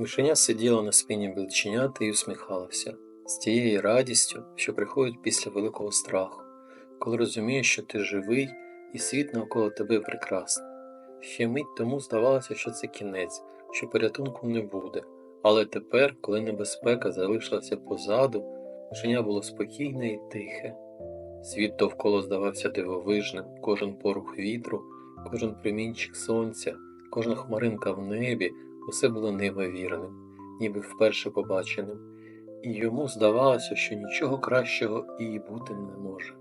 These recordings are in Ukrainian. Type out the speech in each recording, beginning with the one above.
Мишеня сиділа на спині білченята і усміхалася з тією радістю, що приходить після великого страху, коли розумієш, що ти живий і світ навколо тебе прекрасний. Ще мить тому здавалося, що це кінець, що порятунку не буде. Але тепер, коли небезпека залишилася позаду, мишеня було спокійне і тихе. Світ довкола здавався дивовижним, кожен порух вітру, кожен промінчик сонця, кожна хмаринка в небі усе було неймовірним, ніби вперше побаченим, і йому здавалося, що нічого кращого і бути не може.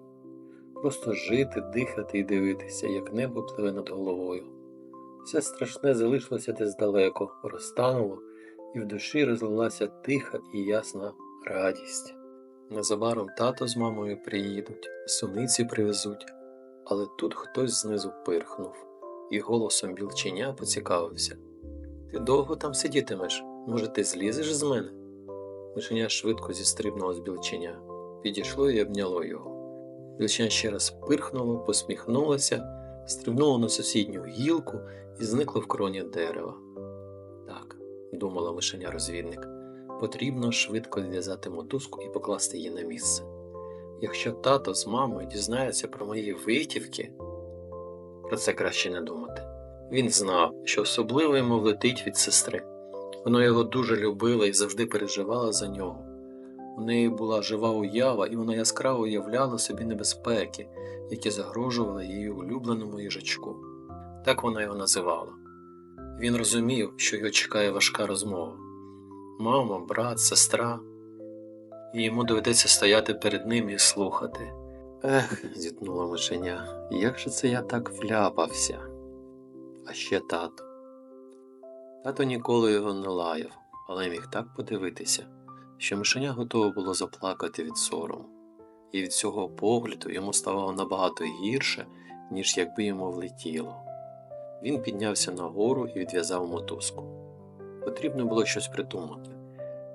Просто жити, дихати і дивитися, як небо пливе над головою. Все страшне залишилося десь далеко, розтануло, і в душі розлилася тиха і ясна радість. Незабаром тато з мамою приїдуть, суниці привезуть, але тут хтось знизу пирхнув, і голосом білченя поцікавився. Ти довго там сидітимеш? Може, ти злізеш з мене? Мишеня швидко зістрибнуло з білченя, підійшло і обняло його. Білченя ще раз пирхнуло, посміхнулося, стрибнуло на сусідню гілку і зникло в кроні дерева. Так, думала мишеня розвідник, потрібно швидко зв'язати мотузку і покласти її на місце. Якщо тато з мамою дізнаються про мої витівки, про це краще не думати. Він знав, що особливо йому влетить від сестри. Вона його дуже любила і завжди переживала за нього. У неї була жива уява, і вона яскраво уявляла собі небезпеки, які загрожували її улюбленому їжачку. Так вона його називала. Він розумів, що його чекає важка розмова. Мама, брат, сестра, і йому доведеться стояти перед ним і слухати. Ех, зітнула мишеня, як же це я так вляпався? А ще тато. Тато ніколи його не лаяв, але міг так подивитися, що мишеня готове було заплакати від сорому, і від цього погляду йому ставало набагато гірше, ніж якби йому влетіло. Він піднявся нагору і відв'язав мотузку. Потрібно було щось придумати.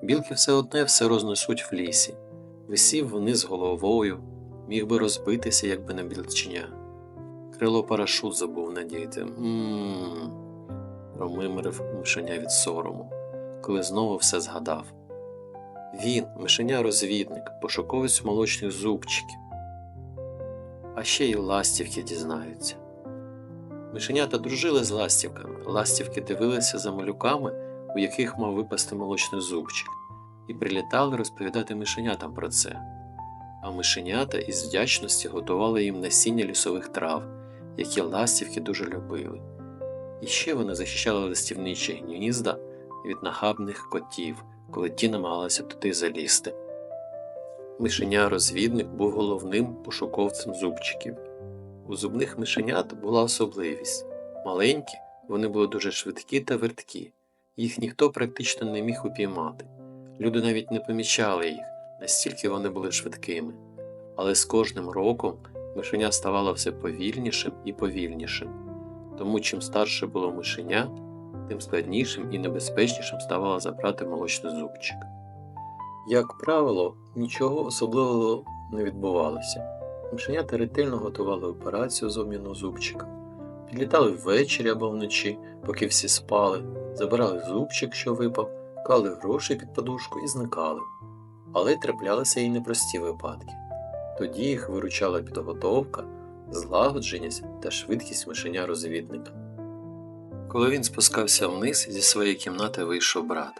Білки все одне все рознесуть в лісі, висів вниз головою, міг би розбитися, якби не білченя. Крило парашут забув надіти. Мм. промимрив мишеня від сорому, коли знову все згадав. Він, мишеня-розвідник, пошуковець молочних зубчиків. А ще й ластівки дізнаються. Мишенята дружили з ластівками. Ластівки дивилися за малюками, у яких мав випасти молочний зубчик, і прилітали розповідати мишенятам про це. А мишенята із вдячності готували їм насіння лісових трав, які ластівки дуже любили. І ще вони захищали листівничі гнізда від нахабних котів, коли ті намагалися туди залізти. Мишеня-розвідник був головним пошуковцем зубчиків. У зубних мишенят була особливість маленькі, вони були дуже швидкі та верткі, їх ніхто практично не міг упіймати. Люди навіть не помічали їх, настільки вони були швидкими. Але з кожним роком мишеня ставало все повільнішим і повільнішим. Тому чим старше було мишеня, тим складнішим і небезпечнішим ставало забрати молочний зубчик. Як правило, нічого особливого не відбувалося. Мишенята ретельно готували операцію з обміну зубчика. Підлітали ввечері або вночі, поки всі спали, забирали зубчик, що випав, клали гроші під подушку і зникали. Але траплялися і непрості випадки. Тоді їх виручала підготовка, злагодженість та швидкість мишеня розвідника. Коли він спускався вниз, зі своєї кімнати вийшов брат.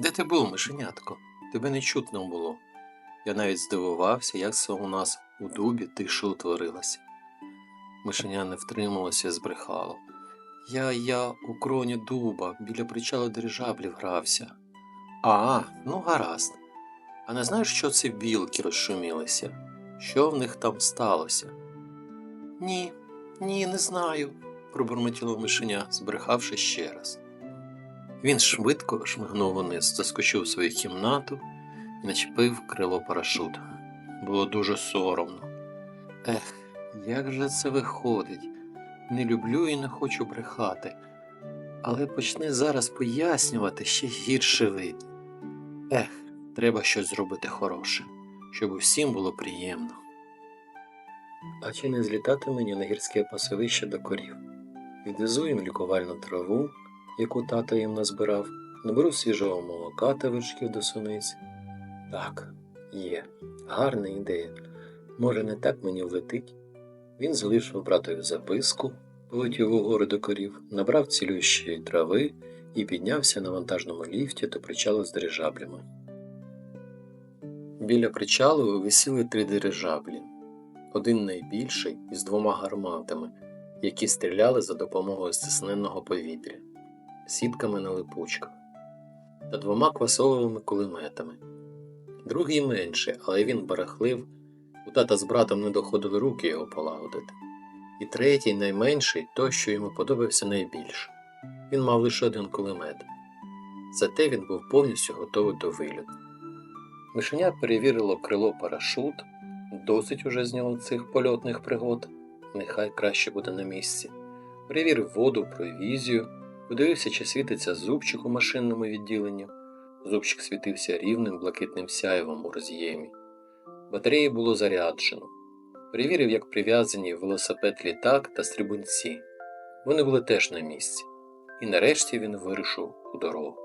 Де ти був, мишенятко? Тебе не чутно було. Я навіть здивувався, як це у нас у дубі тиша утворилася. Мишеня не втрималося і збрехало. Я, я у кроні дуба, біля причалу дирижаблів грався. А, ну гаразд. А не знаєш, що це білки розшумілися? Що в них там сталося? Ні, ні, не знаю, пробурмотіло мишеня, збрехавши ще раз. Він швидко шмигнув униз, заскочив свою кімнату і начепив крило парашута. Було дуже соромно. Ех, як же це виходить? Не люблю і не хочу брехати, але почни зараз пояснювати ще гірше вийде. Ех, треба щось зробити хороше, щоб усім було приємно. А чи не злітати мені на гірське пасовище до корів? Відвезу їм лікувальну траву, яку тато їм назбирав, наберу свіжого молока та вершків до суниць. Так, є, гарна ідея. Може, не так мені влетить. Він залишив братові записку, полетів угору до корів, набрав цілющої трави і піднявся на вантажному ліфті до причалу з дирижаблями. Біля причалу висіли три дирижаблі, один найбільший із двома гарматами, які стріляли за допомогою стисненного повітря, сітками на липучках та двома квасоловими кулеметами. Другий менший, але він барахлив, у тата з братом не доходили руки його полагодити. І третій, найменший, той, що йому подобався найбільше. Він мав лише один кулемет. Зате він був повністю готовий до вильоту. Мишеня перевірило крило парашут, досить уже з нього цих польотних пригод, нехай краще буде на місці. Перевірив воду, провізію, подивився, чи світиться зубчик у машинному відділенні. Зубчик світився рівним блакитним сяєвом у роз'ємі. Батареї було заряджено. Перевірив, як прив'язані велосипед літак та стрибунці. Вони були теж на місці. І нарешті він вирушив у дорогу.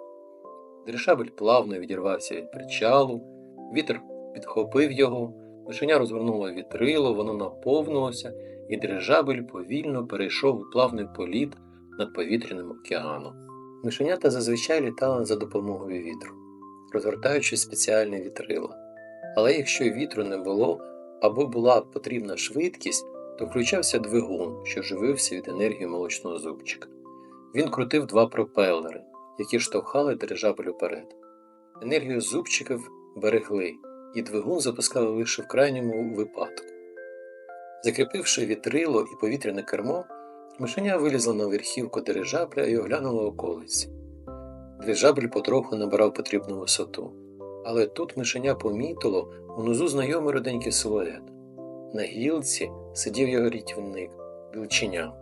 Дирижабель плавно відірвався від причалу, вітер підхопив його, мишеня розвернуло вітрило, воно наповнилося, і дирижабель повільно перейшов у плавний політ над повітряним океаном. Мишенята зазвичай літали за допомогою вітру, розвертаючи спеціальне вітрило. Але якщо вітру не було або була потрібна швидкість, то включався двигун, що живився від енергії молочного зубчика. Він крутив два пропелери, які штовхали дирижабель уперед. Енергію зубчиків берегли, і двигун запускали лише в крайньому випадку. Закріпивши вітрило і повітряне кермо, мишеня вилізла на верхівку дирижабля і оглянула околиці. Дирижабль потроху набирав потрібну висоту, але тут мишеня помітило унизу знайомий руденький силует. На гілці сидів його рятівник, білченя.